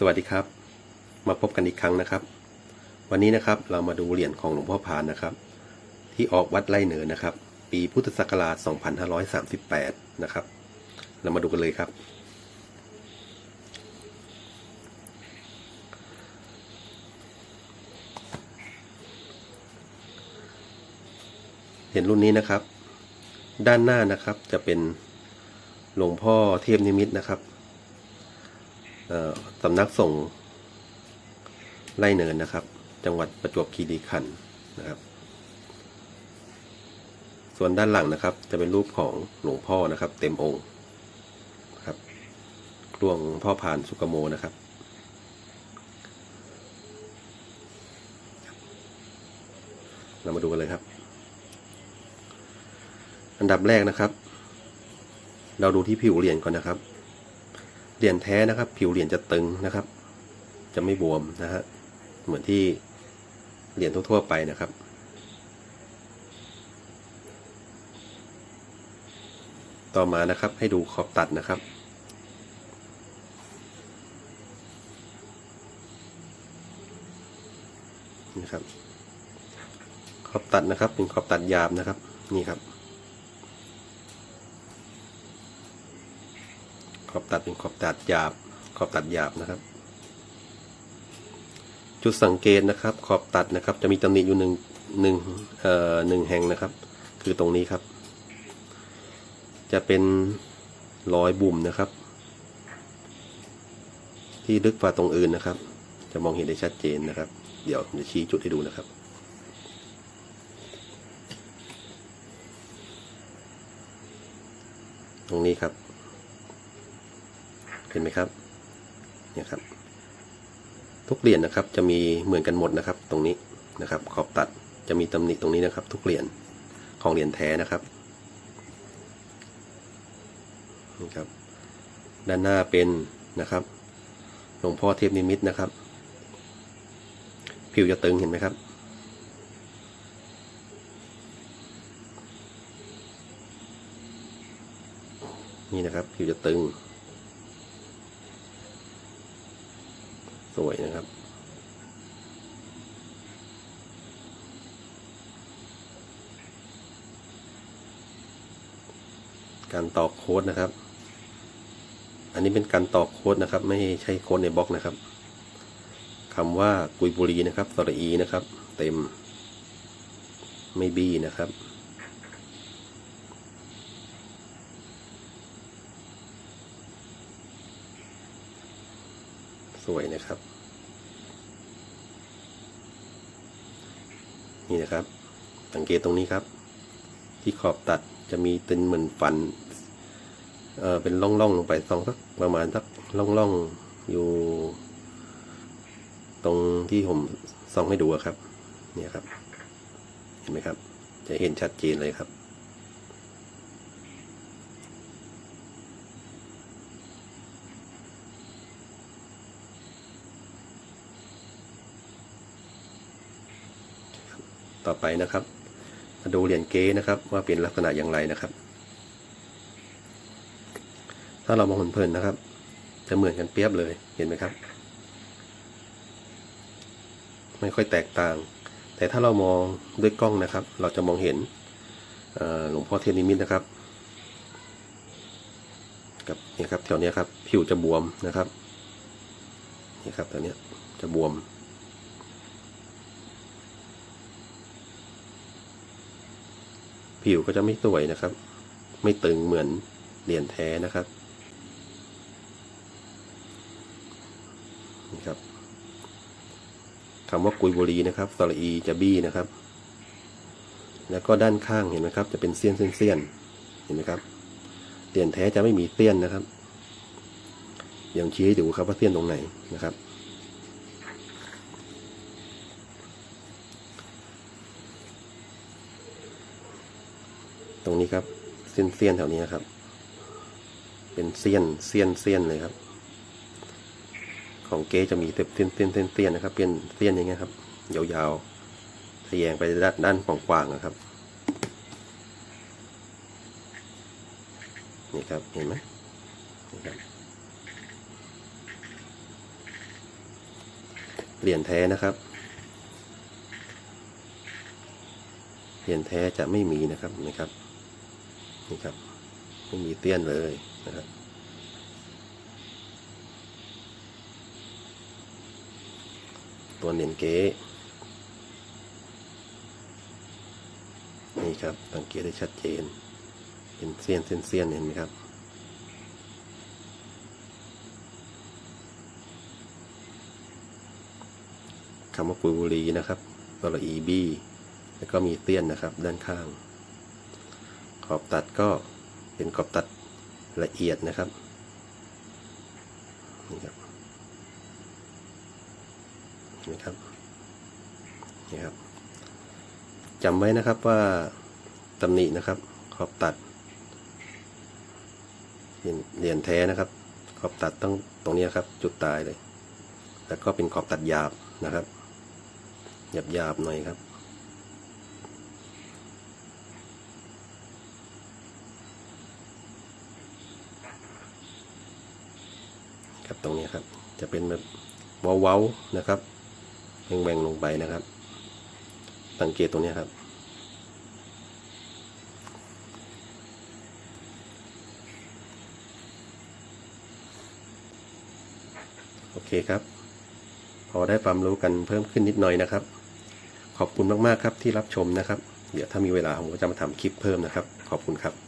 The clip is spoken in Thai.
สวัสดีครับ มาพบกันอีกครั้งนะครับ วันนี้นะครับเรามาดูเหรียญของหลวงพ่อพานนะครับ ที่ออกวัดไร่เหนือนะครับ ปีพุทธศักราช 2538 นะครับ เรามาดูกันเลยครับ เห็นรุ่นนี้นะครับ ด้านหน้านะครับจะเป็นหลวงพ่อเทพนิมิตนะครับ สำนักส่งไล่เนินนะครับ จังหวัดประจวบคีรีขันธ์นะครับ ส่วนด้านหลังนะครับ จะเป็นรูปของหลวงพ่อนะครับ เต็มองค์ครับหลวงพ่อผ่านสุกโมนะครับ เรามาดูกันเลยครับ อันดับแรกนะครับ เราดูที่ผิวเหรียญก่อนนะครับ เหรียญแท้นะครับ ผิวเหรียญจะตึงนะครับ จะไม่บวมนะฮะเหมือนที่เหรียญทั่วๆไปนะครับ ต่อมานะครับให้ดูขอบตัดนะครับนี่ครับขอบตัดนะครับ เป็นขอบตัดหยาบนะครับ นี่ครับ อบตัดเป็นขอบตัดหยาบ ขอบตัดหยาบนะครับ จุดสังเกตนะครับ ขอบตัดนะครับ จะมีตำหนิอยู่หนึ่งหนึ่งเอ่อหนึ่งแห่งนะครับ คือตรงนี้ครับ จะเป็นรอยบุ่มนะครับ ที่ลึกกว่าตรงอื่นนะครับ จะมองเห็นได้ชัดเจนนะครับ เดี๋ยวผมจะชี้จุดให้ดูนะครับตรงนี้ครับ ห็นไหมครับเนี่ยครับ ทุกเหรียญนะครับจะมีเหมือนกันหมดนะครับ ตรงนี้นะครับ ขอบตัดจะมีตำหนิตรงนี้นะครับ ทุกเหรียญของเหรียญแท้นะครับนี่ครับ ด้านหน้าเป็นนะครับหลวงพ่อเทพนิมิตนะครับ ผิวจะตึงเห็นไหมครับนี่นะครับผิวจะตึง สวยนะครับ การตอกโค้ดนะครับ อันนี้เป็นการตอกโค้ดนะครับ ไม่ใช่โค้ดในบล็อกนะครับคำว่ากุยบุรีนะครับสระอีนะครับ เต็มไม่บี้นะครับ สวยนะครับ นี่นะครับ สังเกตตรงนี้ครับ ที่ขอบตัดจะมีเป็นเหมือนฟันเออเป็นร่องๆลงไปสองสักประมาณสักร่องๆอยู่ ตรงที่ผมส่องให้ดูครับ เนี่ยครับ เห็นไหมครับ จะเห็นชัดเจนเลยครับ ต่อไปนะครับ มาดูเหรียญเก๊นะครับ ว่าเป็นลักษณะอย่างไรนะครับ ถ้าเรามองเพลินๆนะครับ จะเหมือนกันเปรียบเลยเห็นไหมครับ ไม่ค่อยแตกต่าง แต่ถ้าเรามองด้วยกล้องนะครับ เราจะมองเห็นหลวงพ่อเทนิมิตนะครับกับนี่ครับแถวเนี้ยครับผิวจะบวมนะครับนี่ครับแถวเนี้ยจะบวม ผิวก็จะไม่สวยนะครับ ไม่ตึงเหมือนเหรียญแท้นะครับนี่ครับคำว่ากุยบุรีนะครับสระอีจะบี้นะครับ แล้วก็ด้านข้างเห็นไหมครับ จะเป็นเสี้ยนเส้นเสี้ยนเห็นไหมครับเหรียญแท้จะไม่มีเสี้ยนนะครับอย่างชี้ให้ดูครับว่าเสี้ยนตรงไหนนะครับ ตรงนี้ครับ เส้นเสี้ยนแถวนี้ครับ เป็นเสี้ยนเสี้ยนเสี้ยนเลยครับ ของเก๊จะมีเส้นเส้นเส้นเสี้ยนนะครับ เป็นเสี้ยนอย่างเงี้ยครับ ยาวๆทะแยงไปด้านด้านกว้างๆนะครับ นี่ครับ เห็นไหมนี่ครับเหรียญแท้นะครับ เหรียญแท้จะไม่มีนะครับนี่ครับ นี่ครับไม่มีเตี้ยนเลยนะครับตัวเนียนเก๊นี่ครับสังเกตได้ชัดเจน เป็นเสี้ยนเส้นเสี้ยนเห็นไหมครับ คำว่าปุยบุรีนะครับตัวละอีบีแล้วก็มีเตี้ยนนะครับด้านข้าง ขอบตัดก็เป็นขอบตัดละเอียดนะครับนี่ครับนไหมครับนี่ครับจำไว้นะครับว่าตำหนินะครับขอบตัดเหรียญแท้นะครับ ขอบตัดต้องตรงนี้ครับ จุดตายเลย แล้วก็เป็นขอบตัดหยาบนะครับหยาบหยาบๆหน่อยครับ ตรงนี้ครับ จะเป็นแบบเว้าๆนะครับแหว่งๆลงไปนะครับ สังเกตตรงนี้ครับโอเคครับ พอได้ความรู้กันเพิ่มขึ้นนิดหน่อยนะครับ ขอบคุณมากๆครับที่รับชมนะครับ เดี๋ยวถ้ามีเวลาผมก็จะมาทำคลิปเพิ่มนะครับ ขอบคุณครับ